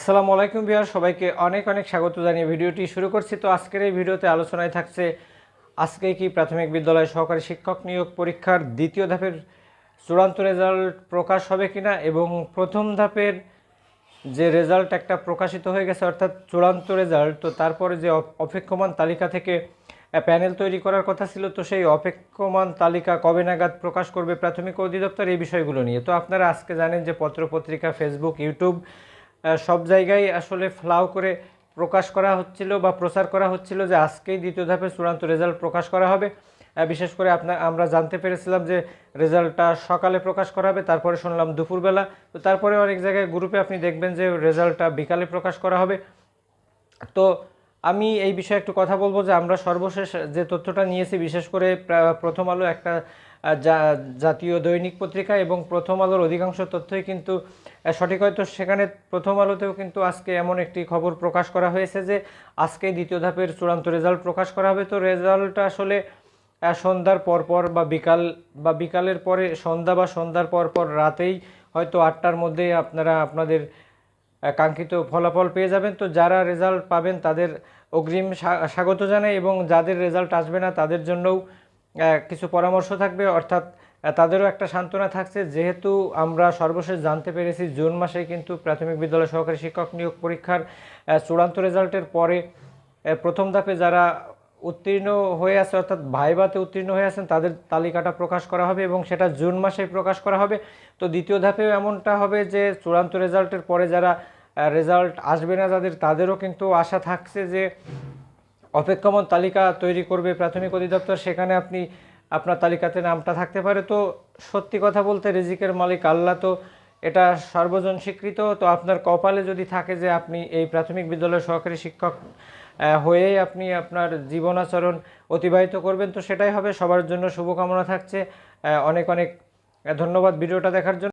আসসালামু আলাইকুম বিহার সবাইকে অনেক অনেক স্বাগত জানিয়ে ভিডিওটি শুরু করছি। তো আজকের এই ভিডিওতে আলোচনায় থাকছে আজকে কি প্রাথমিক বিদ্যালয় সহকারী শিক্ষক নিয়োগ পরীক্ষার দ্বিতীয় ধাপের চূড়ান্ত রেজাল্ট প্রকাশ হবে কিনা এবং প্রথম ধাপের যে রেজাল্ট একটা প্রকাশিত হয়ে গেছে, অর্থাৎ চূড়ান্ত রেজাল্ট, তো তারপরে যে অপ- অপেক্ষমান তালিকা থেকে প্যানেল তৈরি করার কথা ছিল, তো সেই অপেক্ষমান তালিকা কবে নাগাদ প্রকাশ করবে প্রাথমিক অধিদপ্তর এই বিষয়গুলো নিয়ে। তো আপনারা আজকে জানেন যে পত্রপত্রিকা, ফেসবুক, ইউটিউব সব জায়গায় আসলে ফ্লাও করে প্রকাশ করা হচ্ছিল বা প্রচার করা হচ্ছিল যে আজকেই দ্বিতীয় ধাপে চূড়ান্ত রেজাল্ট প্রকাশ করা হবে। বিশেষ করে আপনার আমরা জানতে পেরেছিলাম যে রেজাল্টটা সকালে প্রকাশ করা হবে, তারপরে শুনলাম দুপুরবেলা। তো তারপরে অনেক জায়গায় গ্রুপে আপনি দেখবেন যে রেজাল্টটা বিকালে প্রকাশ করা হবে। তো আমি এই বিষয়ে একটু কথা বলব যে আমরা সর্বশেষ যে তথ্যটা নিয়েছি, বিশেষ করে প্রা- প্রথম আলো একটা জাতীয় দৈনিক পত্রিকা এবং প্রথম আলোর অধিকাংশ তথ্যই কিন্তু সঠিক হয়তো সেখানে প্রথম আলোতেও কিন্তু আজকে এমন একটি খবর প্রকাশ করা হয়েছে যে আজকে দ্বিতীয় ধাপের চূড়ান্ত রেজাল্ট প্রকাশ করা হবে। তো রেজাল্টটা আসলে সন্ধ্যার পরপর বা বিকাল, বা বিকালের পরে সন্ধ্যা বা সন্ধ্যার পরপর রাতেই হয়তো আটটার মধ্যে আপনারা, আপনাদের কাঙ্ক্ষিত ফলাফল পেয়ে যাবেন। তো যারা রেজাল্ট পাবেন তাদের অগ্রিম স্বা- স্বাগত জানাই এবং যাদের রেজাল্ট আসবে না, তাদের জন্যও কিছু পরামর্শ থাকবে। অর্থাৎ তাদেরও একটা সান্ত্বনা থাকছে। যেহেতু আমরা সর্বশেষ জানতে পেরেছি, জুন মাসে কিন্তু প্রাথমিক বিদ্যালয় সহকারী শিক্ষক নিয়োগ পরীক্ষার চূড়ান্ত রেজাল্টের পরে প্রথম ধাপে যারা উত্তীর্ণ হয়ে আছে, অর্থাৎ ভাইবাতে উত্তীর্ণ হয়ে আছেন, তাদের তালিকাটা প্রকাশ করা হবে এবং সেটা জুন মাসে প্রকাশ করা হবে। তো দ্বিতীয় ধাপেও এমনটা হবে যে, চূড়ান্ত রেজাল্টের পরে যারা রেজাল্ট আসবে না যাদের, তাদেরও কিন্তু আশা থাকছে যে অপেক্ষমান তালিকা তৈরি করবে প্রাথমিক অধিদপ্তর। সেখানে আপনি আপনার তালিকাতে নামটা থাকতে পারে। তো সত্যি কথা বলতে রিজিকের মালিক আল্লাহ তো এটা সর্বজন স্বীকৃত তো আপনার কপালে যদি থাকে যে আপনি এই প্রাথমিক বিদ্যালয়ের সহকারী শিক্ষক হয়েই আপনি আপনার জীবনাচরণ অতিবাহিত করবেন, তো সেটাই হবে। সবার জন্য শুভকামনা থাকছে। অনেক অনেক ধন্যবাদ ভিডিওটা দেখার জন্য।